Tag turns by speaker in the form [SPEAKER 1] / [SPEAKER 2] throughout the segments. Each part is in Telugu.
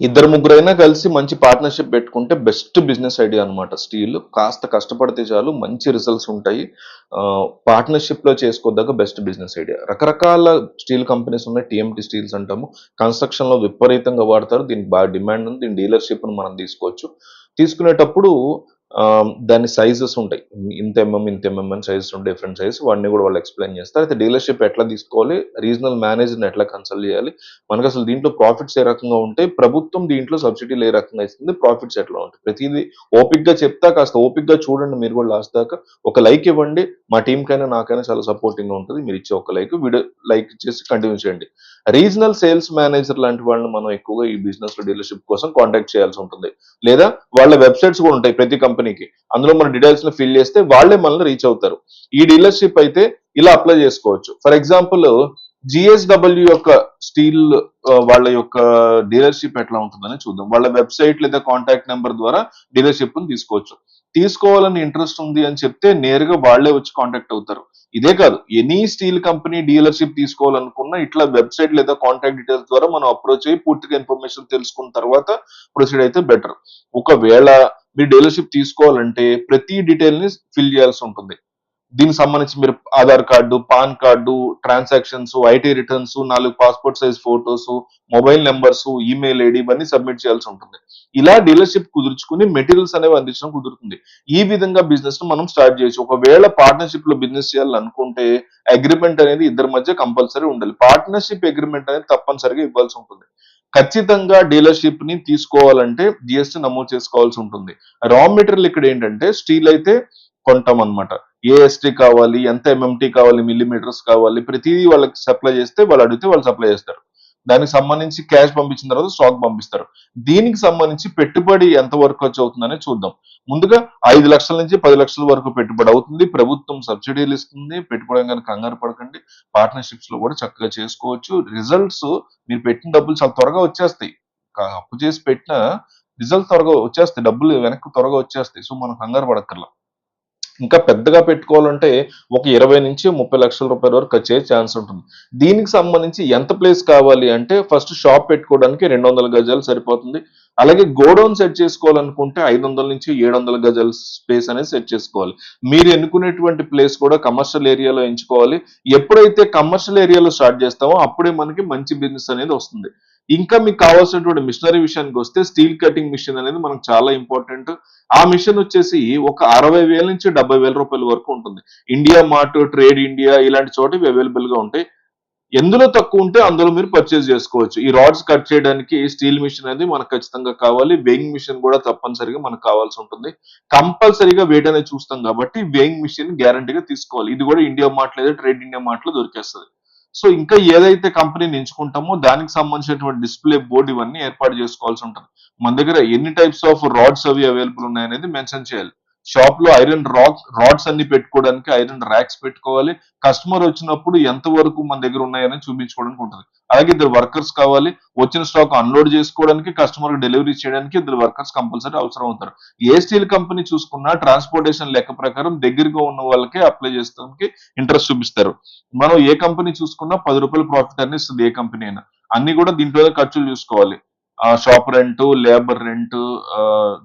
[SPEAKER 1] ఇద్దరు ముగ్గురైనా కలిసి మంచి పార్ట్నర్షిప్ పెట్టుకుంటే బెస్ట్ బిజినెస్ ఐడియా అనమాట స్టీల్ కాస్త కష్టపడితే చాలు మంచి రిజల్ట్స్ ఉంటాయి. పార్ట్నర్షిప్లో చేసుకోదగ్గ బెస్ట్ బిజినెస్ ఐడియా రకరకాల స్టీల్ కంపెనీస్ ఉన్నాయి టీఎంటీ స్టీల్స్ అంటాము. కన్స్ట్రక్షన్లో విపరీతంగా వాడతారు. దీనికి బాగా డిమాండ్ ఉంది. దీని డీలర్షిప్ మనం తీసుకోవచ్చు. తీసుకునేటప్పుడు దాని సైజెస్ ఉంటాయి. ఇంత ఎంఎం ఇంత ఎంఎం అని సైజెస్ ఉంటాయి డిఫరెంట్ సైజెస్ వాడిని కూడా వాళ్ళు ఎక్స్ప్లెయిన్ చేస్తారు. అయితే డీలర్షిప్ ఎట్లా తీసుకోవాలి? రీజనల్ మేనేజర్ని ఎట్లా కన్సల్ట్ చేయాలి? మనకు అసలు దీంట్లో ప్రాఫిట్స్ ఏ రకంగా ఉంటాయి? ప్రభుత్వం దీంట్లో సబ్సిడీలు ఏ రకంగా ఇస్తుంది? ప్రాఫిట్స్ ఎట్లా ఉంటాయి? ప్రతిదీ ఓపిక్గా చెప్తా కాస్త ఓపిక్గా చూడండి. మీరు కూడా లాస్ట్ దాకా ఒక లైక్ ఇవ్వండి. మా టీంకైనా నాకైనా చాలా సపోర్టింగ్గా ఉంటుంది. మీరు ఇచ్చే ఒక లైక్ వీడియో లైక్ చేసి కంటిన్యూ చేయండి. రీజనల్ సేల్స్ మేనేజర్ లాంటి వాళ్ళని మనం ఎక్కువగా ఈ బిజినెస్ డీలర్షిప్ కోసం కాంటాక్ట్ చేయాల్సి ఉంటుంది. లేదా వాళ్ళ వెబ్సైట్స్ కూడా ఉంటాయి. ప్రతి కంపెనీ కంపెనీకి. అందులో మన డీటెయిల్స్ని ఫిల్ చేస్తే వాళ్ళే మనల్ని రీచ్ అవుతారు. ఈ డీలర్షిప్ అయితే ఇలా అప్లై చేసుకోవచ్చు. ఫర్ ఎగ్జాంపుల్ జిఎస్డబ్ల్యూ యొక్క స్టీల్ వాళ్ళ యొక్క డీలర్షిప్ ఎట్లా ఉంటుందని చూద్దాం. వాళ్ళ వెబ్సైట్ లేదా కాంటాక్ట్ నెంబర్ ద్వారా డీలర్షిప్ తీసుకోవచ్చు. తీసుకోవాలని ఇంట్రెస్ట్ ఉంది అని చెప్తే నేరుగా వాళ్ళే వచ్చి కాంటాక్ట్ అవుతారు. ఇదే కాదు ఎనీ స్టీల్ కంపెనీ డీలర్షిప్ తీసుకోవాలనుకున్నా ఇట్లా వెబ్సైట్ లేదా కాంటాక్ట్ డీటెయిల్స్ ద్వారా మనం అప్రోచ్ అయ్యి పూర్తిగా ఇన్ఫర్మేషన్ తెలుసుకున్న తర్వాత ప్రొసీడ్ అయితే బెటర్ ఒకవేళ మీరు డీలర్షిప్ తీసుకోవాలంటే ప్రతి డీటెయిల్ని ఫిల్ చేయాల్సి ఉంటుంది. దీనికి సంబంధించి మీరు Aadhaar card PAN card transactions IT returns నాలుగు passport size photos mobile numbers email ID ఇవన్నీ సబ్మిట్ చేయాల్సి ఉంటుంది. ఇలా డీలర్షిప్ కుదుర్చుకుని మెటీరియల్స్ అనేవి అందించడం కుదురుతుంది. ఈ విధంగా బిజినెస్ను మనం స్టార్ట్ చేయొచ్చు. ఒకవేళ పార్ట్నర్షిప్లో బిజినెస్ చేయాలనుకుంటే అగ్రిమెంట్ అనేది ఇద్దరి మధ్య కంపల్సరీ ఉండాలి. పార్ట్నర్షిప్ అగ్రిమెంట్ అనేది తప్పనిసరిగా ఇవ్వాల్సి ఉంటుంది. ఖచ్చితంగా డీలర్షిప్ని తీసుకోవాలంటే జిఎస్టీ నమోదు చేసుకోవాల్సి ఉంటుంది. రా మెటీరియల్ ఇక్కడ ఏంటంటే స్టీల్ అయితే కొంటాం అనమాట ఏ ఎస్టీ కావాలి ఎంత ఎంఎంటీ కావాలి మిల్లీమీటర్స్ కావాలి ప్రతిదీ వాళ్ళకి సప్లై చేస్తే వాళ్ళు అడిగితే వాళ్ళు సప్లై చేస్తారు. దానికి సంబంధించి క్యాష్ పంపించిన తర్వాత స్టాక్ పంపిస్తారు. దీనికి సంబంధించి పెట్టుబడి ఎంత వరకు ఖర్చు అవుతుందనే చూద్దాం. ముందుగా ఐదు లక్షల నుంచి పది లక్షల వరకు పెట్టుబడి అవుతుంది. ప్రభుత్వం సబ్సిడీలు ఇస్తుంది. పెట్టుబడి కనుక కంగారు పడకండి. పార్ట్నర్షిప్స్లో కూడా చక్కగా చేసుకోవచ్చు. రిజల్ట్స్ మీరు పెట్టిన డబ్బులు చాలా త్వరగా వచ్చేస్తాయి. అప్పు చేసి పెట్టిన రిజల్ట్ త్వరగా వచ్చేస్తాయి. డబ్బులు వెనక్కి త్వరగా వచ్చేస్తాయి. సో మనం కంగారు పడక్కర్లా. ఇంకా పెద్దగా పెట్టుకోవాలంటే ఒక ఇరవై నుంచి ముప్పై లక్షల రూపాయల వరకు వచ్చే ఛాన్స్ ఉంటుంది. దీనికి సంబంధించి ఎంత ప్లేస్ కావాలి అంటే ఫస్ట్ షాప్ పెట్టుకోవడానికి రెండు వందల గజాలు సరిపోతుంది. అలాగే గోడౌన్ సెట్ చేసుకోవాలనుకుంటే ఐదు వందల నుంచి ఏడు వందల గజాల స్పేస్ అనేది సెట్ చేసుకోవాలి. మీరు ఎన్నుకునేటువంటి ప్లేస్ కూడా కమర్షియల్ ఏరియాలో ఎంచుకోవాలి. ఎప్పుడైతే కమర్షియల్ ఏరియాలో స్టార్ట్ చేస్తామో అప్పుడే మనకి మంచి బిజినెస్ అనేది వస్తుంది. ఇంకా మీకు కావాల్సినటువంటి మిషనరీ విషయానికి వస్తే స్టీల్ కటింగ్ మిషన్ అనేది మనకు చాలా ఇంపార్టెంట్. ఆ మిషన్ వచ్చేసి ఒక అరవై వేల నుంచి డెబ్బై వేల రూపాయల వరకు ఉంటుంది. ఇండియా మార్ట్ ట్రేడ్ ఇండియా ఇలాంటి చోట ఇవి అవైలబుల్గా ఉంటాయి. ఎందులో తక్కువ ఉంటే అందులో మీరు పర్చేస్ చేసుకోవచ్చు. ఈ రాడ్స్ కట్ చేయడానికి స్టీల్ మిషన్ అనేది మనకు ఖచ్చితంగా కావాలి. వేయింగ్ మిషన్ కూడా తప్పనిసరిగా మనకు కావాల్సి ఉంటుంది. కంపల్సరీగా వెయిట్ అనేది చూస్తాం కాబట్టి వేయింగ్ మిషన్ గ్యారంటీగా తీసుకోవాలి. ఇది కూడా ఇండియా మార్ట్ లేదా ట్రేడ్ ఇండియా మార్ట్లో దొరికేస్తుంది. సో ఇంకా ఏదైతే కంపెనీని ఎంచుకుంటామో దానికి సంబంధించినటువంటి డిస్ప్లే బోర్డు ఇవన్నీ ఏర్పాటు చేసుకోవాల్సి ఉంటుంది. మన దగ్గర ఎన్ని టైప్స్ ఆఫ్ రాడ్స్ అవి అవైలబుల్ ఉన్నాయనేది మెన్షన్ చేయాలి. షాప్లో ఐరన్ రాక్స్ రాడ్స్ అన్ని పెట్టుకోవడానికి ఐరన్ ర్యాక్స్ పెట్టుకోవాలి. కస్టమర్ వచ్చినప్పుడు ఎంత వరకు మన దగ్గర ఉన్నాయని చూపించుకోవడానికి ఉంటుంది. అలాగే ఇద్దరు వర్కర్స్ కావాలి. వచ్చిన స్టాక్ అన్లోడ్ చేసుకోవడానికి కస్టమర్ డెలివరీ చేయడానికి ఇద్దరు వర్కర్స్ కంపల్సరీ అవసరం అవుతారు. ఏ స్టీల్ కంపెనీ చూసుకున్నా ట్రాన్స్పోర్టేషన్ లెక్క ప్రకారం దగ్గరగా ఉన్న వాళ్ళకే అప్లై చేసుకోవడానికి ఇంట్రెస్ట్ చూపిస్తారు. మనం ఏ కంపెనీ చూసుకున్నా పది రూపాయల ప్రాఫిట్ అనేది ఇస్తుంది ఏ కంపెనీ అయినా. అన్ని కూడా దీంట్లో ఖర్చులు చూసుకోవాలి. ఆ షాప్ రెంట్ లేబర్ రెంట్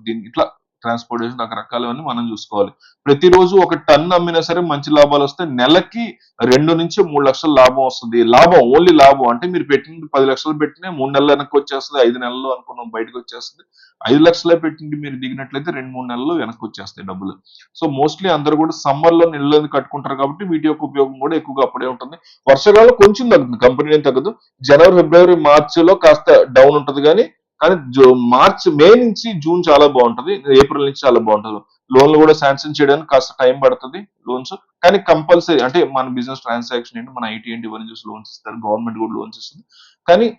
[SPEAKER 1] దీని ఇట్లా ట్రాన్స్పోర్టేషన్ రకరకాలవన్నీ మనం చూసుకోవాలి. ప్రతిరోజు ఒక టన్ అమ్మినా సరే మంచి లాభాలు వస్తే నెలకి రెండు నుంచి మూడు లక్షల లాభం వస్తుంది. లాభం ఓన్లీ లాభం అంటే మీరు పెట్టింది పది లక్షలు పెట్టిన మూడు నెలలు వెనక్కి వచ్చేస్తుంది ఐదు నెలలు అనుకున్నాం బయటకు వచ్చేస్తుంది. ఐదు లక్షలే పెట్టింది మీరు దిగినట్లయితే రెండు మూడు నెలలు వెనక్కి వచ్చేస్తాయి డబ్బులు. సో మోస్ట్లీ అందరూ కూడా సమ్మర్లో కట్టుకుంటారు కాబట్టి వీటి యొక్క ఉపయోగం కూడా ఎక్కువగా అప్పుడే ఉంటుంది. వర్షాకాలం కొంచెం తగ్గుతుంది కంపెనీ ఏం తగ్గదు. జనవరి ఫిబ్రవరి మార్చిలో కాస్త డౌన్ ఉంటుంది కానీ కానీ జూ- మార్చ్ మే నుంచి జూన్ చాలా బాగుంటుంది. ఏప్రిల్ నుంచి చాలా బాగుంటుంది. లోన్లు కూడా శాంక్షన్ చేయడానికి కాస్త టైం పడుతుంది లోన్స్. కానీ కంపల్సరీ అంటే మన బిజినెస్ ట్రాన్సాక్షన్ ఏంటి మన ఐటీ ఏంటి ఇవన్నీ చూసి లోన్స్ ఇస్తారు. గవర్నమెంట్ కూడా లోన్స్ ఇస్తుంది. కానీ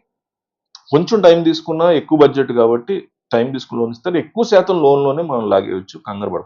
[SPEAKER 1] కొంచెం టైం తీసుకున్నా ఎక్కువ బడ్జెట్ కాబట్టి టైం తీసుకుని లోన్ ఇస్తారు. ఎక్కువ శాతం లోన్లోనే మనం లాగేయచ్చు. కంగారు